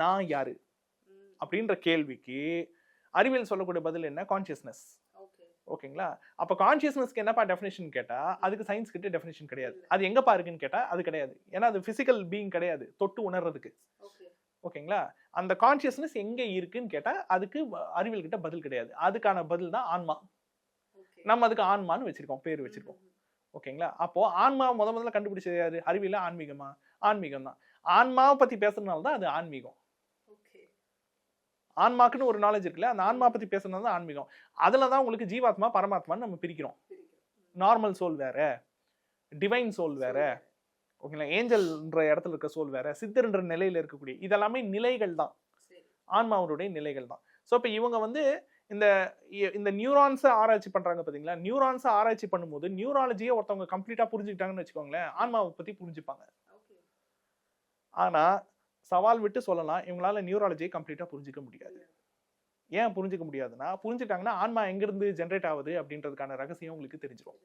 நான் யாரு. அப்படின்ற கேள்விக்கு அறிவியல் சொல்லக்கூடிய பதில் என்ன? கான்சியஸ்னஸ் ஓகே ஓகேங்களா? அப்போ கான்சியஸ்னஸ்க்கு என்னப்பா டெஃபினேஷன் கேட்டா அதுக்கு சயின்ஸ் கிட்ட டெஃபினேஷன் கிடையாது. அது எங்கப்பா இருக்குன்னு கேட்டா அது கிடையாது. ஏன்னா அது பிசிக்கல் பீயிங் கிடையாது. தொட்டு உணர்றதுக்கு. ஓகே ஓகேங்களா? அந்த கான்சியஸ்னஸ் எங்க இருக்குன்னு கேட்டா அதுக்கு அறிவியல் கிட்ட பதில் கிடையாது. அதுக்கான பதில் தான் ஆன்மா. நம்ம அதுக்கு ஆன்மான்னு வச்சிருக்கோம் பேர் வச்சிருக்கோம். ஓகேங்களா? அப்போ ஆன்மா முத முதல்ல கண்டுபிடிச்சது யாரு? அறிவியல ஆன்மீகமா? ஆன்மீகம் தான் ஆன்மாவை பத்தி பேசுறதுனால தான் அது ஆன்மீகம். ஆன்மாக்குன்னு ஒரு நாலேஜ் இருக்குல்ல அந்த ஆன்மா பத்தி பேசுறது தான் ஆன்மீகம். அதுல தான் உங்களுக்கு ஜீவாத்மா பரமாத்மான்னு நம்ம பிரிக்கிறோம். நார்மல் சோல் வேற டிவைன் சோல் வேற ஓகேங்களா ஏஞ்சல்ன்ற இடத்துல இருக்க சோல் வேற சித்தர்ன்ற நிலையில இருக்கக்கூடிய இதெல்லாமே நிலைகள் தான். சரி. ஆன்மாவுடைய நிலைகள் தான். ஸோ இப்போ இவங்க வந்து இந்த இந்த நியூரான்ஸை ஆராய்ச்சி பண்றாங்க பாத்தீங்களா? நியூரான்ஸை ஆராய்ச்சி பண்ணும்போது நியூராலஜியை ஒருத்தவங்க கம்ப்ளீட்டா புரிஞ்சுக்கிட்டாங்கன்னு வச்சுக்கோங்களேன் ஆன்மாவை பத்தி புரிஞ்சுப்பாங்க. ஓகே. ஆனா சவால் விட்டு சொல்லலாம். இவங்களால நியூராலஜியை கம்ப்ளீட்டா புரிஞ்சிக்க முடியாது. ஏன் புரிஞ்சுக்க முடியாதுன்னா புரிஞ்சுட்டாங்கன்னா ஆன்மா எங்கிருந்து ஜென்ரேட் ஆகுது அப்படின்றதுக்கான ரகசியம் உங்களுக்கு தெரிஞ்சிடும்